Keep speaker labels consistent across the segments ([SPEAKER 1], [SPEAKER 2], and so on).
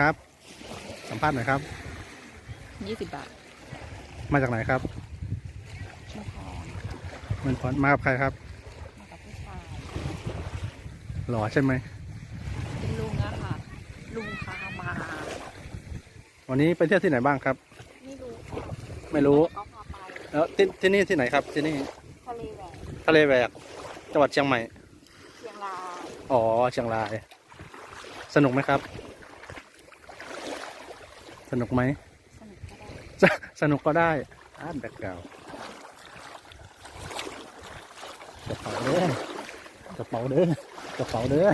[SPEAKER 1] ครับ สัมภาษณ์หน่อยครับ
[SPEAKER 2] ยี่สิบบาท
[SPEAKER 1] มาจากไหนครับ
[SPEAKER 2] ชุมพร
[SPEAKER 1] เมันพรมากับใครครับ
[SPEAKER 2] มากับผู้ชาย
[SPEAKER 1] หล่อใช่ไหม
[SPEAKER 2] เป็นลุงอะค่ะ ลุงพามา
[SPEAKER 1] วันนี้ไปเที่ยวที่ไหนบ้างครับ
[SPEAKER 2] ไม่รู้
[SPEAKER 1] ไม่รู้
[SPEAKER 2] เขาพาไป
[SPEAKER 1] แล้วที่ที่นี่ที่ไหนครับ ที่นี่
[SPEAKER 2] ทะเลแหวก
[SPEAKER 1] ทะเลแหวกจังหวัดเชียงใหม่
[SPEAKER 2] เชียงราย
[SPEAKER 1] อ๋อเชียงราย สนุกไหมครับ สนุกไหม
[SPEAKER 2] สนุกก็ได้
[SPEAKER 1] สสนุกก็ได้อ่านแบกเก่ากระเป๋าเด้อกระเป๋าเด้อกระเป๋าเด้อ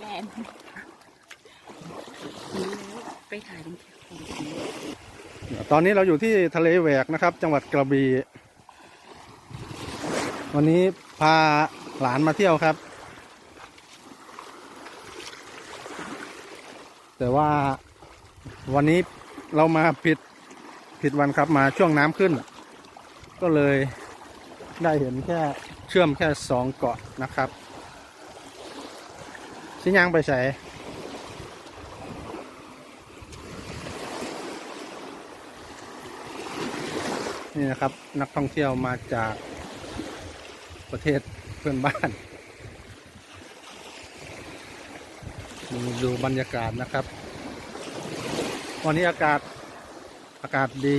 [SPEAKER 2] แลนด์ไปถ่ายเป็นแค่คนดี
[SPEAKER 1] ตอนนี้เราอยู่ที่ทะเลแหวกนะครับ จังหวัดกระบี่วันนี้พาหลานมาเที่ยวครับ แต่ว่า วันนี้เรามาผิดผิดวันครับมาช่วงน้ำขึ้น ก็เลยได้เห็นแค่เชื่อมแค่สองเกาะนะครับชิยังไปใส่นี่นะครับนักท่องเที่ยวมาจากประเทศเพื่อนบ้านดูบรรยากาศนะครับ วันนี้อากาศอากาศดี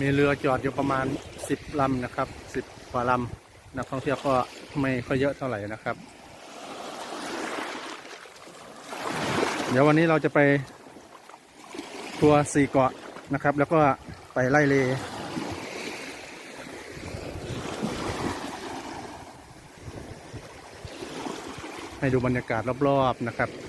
[SPEAKER 1] มีเรือจอดอยู่ประมาณสิบลำนะครับสิบกว่าลำนักท่องเที่ยวก็ไม่ค่อยเยอะเท่าไหร่นะครับ เดี๋ยววันนี้เราจะไปทัวร์สี่เกาะนะครับ แล้วก็ไปไล่เล ให้ดูบรรยากาศรอบๆนะครับ